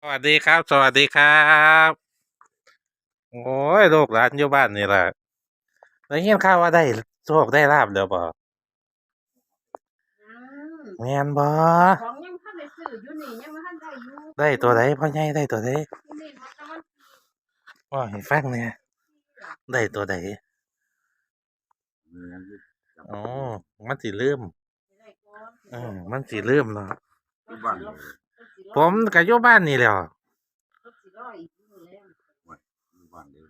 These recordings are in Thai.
สวัสดีครับ สวัสดีครับ โอ้ยลูกหลานอยู่บ้านนี่แหละได้ยินข่าวว่าได้โชคได้ลาบเดี๋ยวบ่อืมแม่นบ่ของยังทันได้ซื้ออยู่นี่ยังบ่ทันได้อยู่ได้ตัวใดพ่อใหญ่ได้ตัวใดอยู่นี่มันกำลังว่าให้ฟังแหน่ได้ตัวใดอ๋อมันสิลืมสิได้ก่อนเออมันสิลืมเนาะ สิบ้านรเลอยผมก็อยู่บ้านนี่แหล้วสิรออีกมื้อแล้วบ้านเลย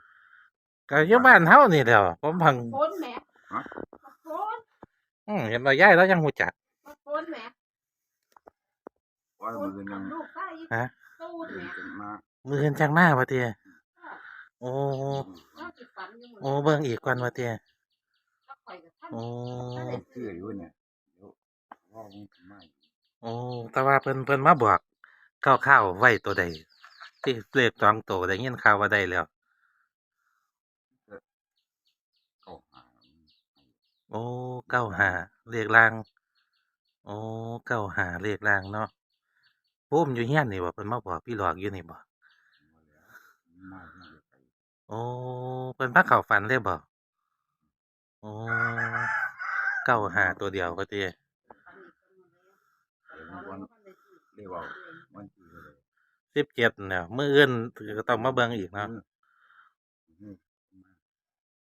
ก็อยู่บ้านเฮานี่แหล้วผมเพังโฟนแหมฮะมาโฟนอืมเห็นว่าย้ายแล้วยังฮู้จัก มาโฟนแหมว่าโฟมืนอยังลูกได้อีกฮะ ตู้แหมเป็นมามื้ออื่นจังมาว่าติโอ้น่าสิฝันอยู่โอ้เบิ่งอีกก่อนว่าติถ้าข่อยกับท่านโอ้เชื่ออยู่เนี่ยเดี๋ยวว่ามันทำไมโอ้แต่ว่าเพิ่นเพิ่นมาบอก คร่าวๆไว้ตัวใดที่เลขสองตัวได้ยินข่าวว่าได้แล้วเข้าหาโอ้เก้าหาเลขล่าง โอ้เก้าหาเลขล่างเนาะพุ่มอยู่เฮียนนี่บ่เพิ่นมาบอกพี่หลอกอยู่นี่บ่มามาไปโอ้เพิ่นมาเข้าฝันเลยบ่โอ้เก้าหาตัวเดียวว่าติเดี๋ยววันเรียกว่าวันที่เลย สิบเจ็ดเนี่ยมื้ออื่นก็ต้องมาเบิ่งอีกเนาะ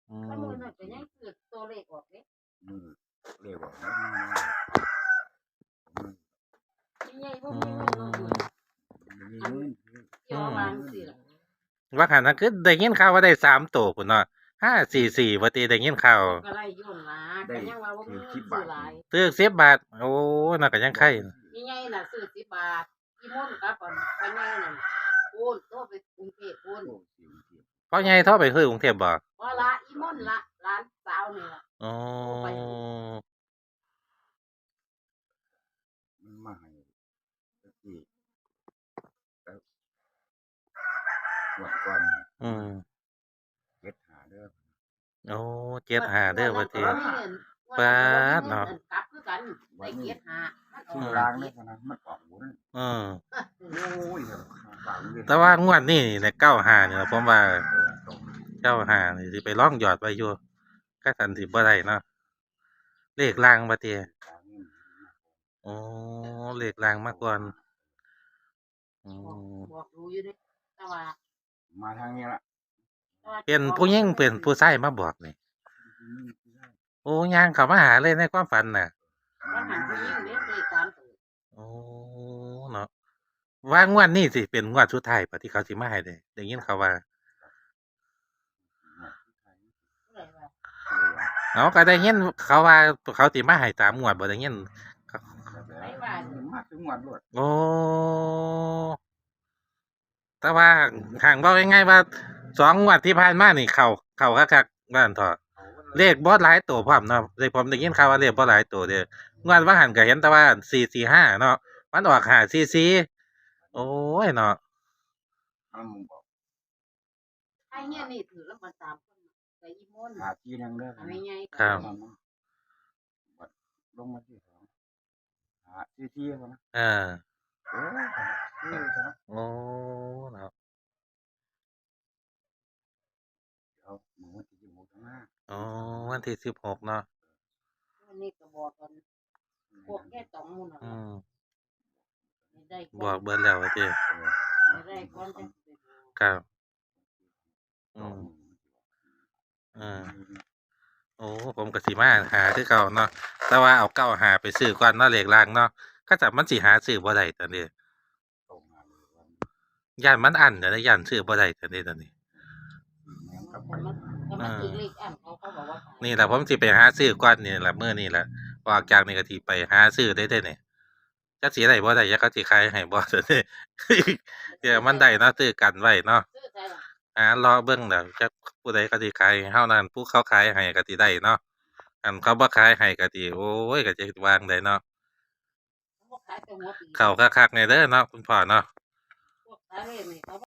อืถ้ามื้อมนั้นก็ยังคือตัวเลขออกเด้มือเรียกว่ามีใหญ่บ่มีเงินเนาะอยู่เกี่ยววางสิล่ะว่าหันนั้นคือได้ยินข่าวว่าได้สามตัวพุ่นเนาะห้าสี่สี่ว่าติได้ยินข่าวก็ไล่ยุ่นล่ะก็ยังว่าบ่มีเงินซื้อหลายซื้อสิบบาท โอ้น่าก็ยังไข่มีไงน่ะซื้อสิบบาท อีม่นกับก่อนไปไงนั่นพูนโทรไปกรุงเทพพูนเพราะไงเท่าไปคือกรุงเทพบ่ว่าละอีม่นละร้านสาวนี่ล่ะ อ๋อมันมาให้ที่แล้ววันก่อนอืมเก็ดหาเด้อโอ้เจ็ดหาเด้อว่าติว่ามีเงินปาดเนาะ กลับคือกันได้เกียรติหามันอคืออก รางเลยนะมันออกบุญเออโอ้ยฝากเลยแต่ว่างวดนี้เนี่ยเก้าหาเนี่ยผมว่าเออตกเก้าหานี่สิไปล่องหยอดไว้อยู่ก็สันสิบ่ได้เนาะเลขล่างบ่ติรางนี่โอ้เลขล่างมาก่อนอืบอกมบอกรู้อยู่เด้แต่ว่ามาทางนี้ละแต่ว่าเป็นผู้หญิงเป็นผู้ชายมาบอกนี่โอ้ย่างเขามาหาเลยในความฝันน่ะว่าหันผู้หญิงเด้ได้ตามตัว โอ้เนาะ ว่างวดนี้สิเป็นงวดสุดท้ายปะที่เขาสิมาให้ได้ได้ยินเขาว่าผู้ใดว่าเนาะก็ได้ยินเขาว่าเขาสิมาให้ตามงวดบ่ได้ยินมาถึงวันรวดโอ้แต่ว่าห่างบอกง่ายๆว่าสองงวดที่ผ่านมานี่เขาเขาคักๆบ้านเถอะเลขบ่หลายตัวพร้อมเนาะเลขผมได้ยินข่าวว่าเลขบ่หลายตัวเด้องวดว่าหันก็เห็นแต่ว่า445เนาะมันออก544 โอ้ยเนาะถ้ามึงบอกไอ้เงี้ยนี่ถือแล้วมาตามคนไปอีม่นหาที่นั่งเด้อทำยังไงครับลงมาที่สองหาที่ที่เขานะเออเออที่เขานะโอ้เนาะเดี๋ยวมึงว่าที่จะหมดทั้งหน้าอ๋อวันที่16เนาะวันนี้ก็บอกกันพวกแค่สองหมูน่ะอืม ไม่ได้บอกเบิดแล้วว่าติไม่ได้ก่อนจะไปดูครับอืมเออโอ้ผมก็สิมาหาคือเก่าเนาะแต่ว่าเอาเก้าหาไปซื้อก่อนเนาะเลขล่างเนาะก็จับมันสิหาซื้อบ่ได้ตอนนี้ตรงมาเลยวันย่านมันอันเดี๋ยวนะย่านซื้อบ่ได้ตอนนี้ตอนนี้แม่งกลับไปแต่มันแต่มันถือเลขอันเขาเขาบอกว่าขายนี่แหละผมสิไปหาซื้อก่อนนี่แหละมื้อนี้แหละออกจากนี่ก็สิไปหาซื้อได้ได้เนี่ย จักสิได้บ่ได้จักเขาสิขายให้บ่ซั่นนี่เดี๋ยวมันได้เนาะซื้อกันไว้เนาะซื้อใช่หรอหารอเบิ่งแล้วจักผู้ใดก็สิขายให้เฮานั้นผู้เขาขายให้ก็สิได้เนาะอันเขาบ่ขายให้ก็สิโอ้ยก็จะวางได้เนาะเขาบอกขายแต่หัวปีเข้าคักๆในเด้อเนาะคุณพ่อเนาะ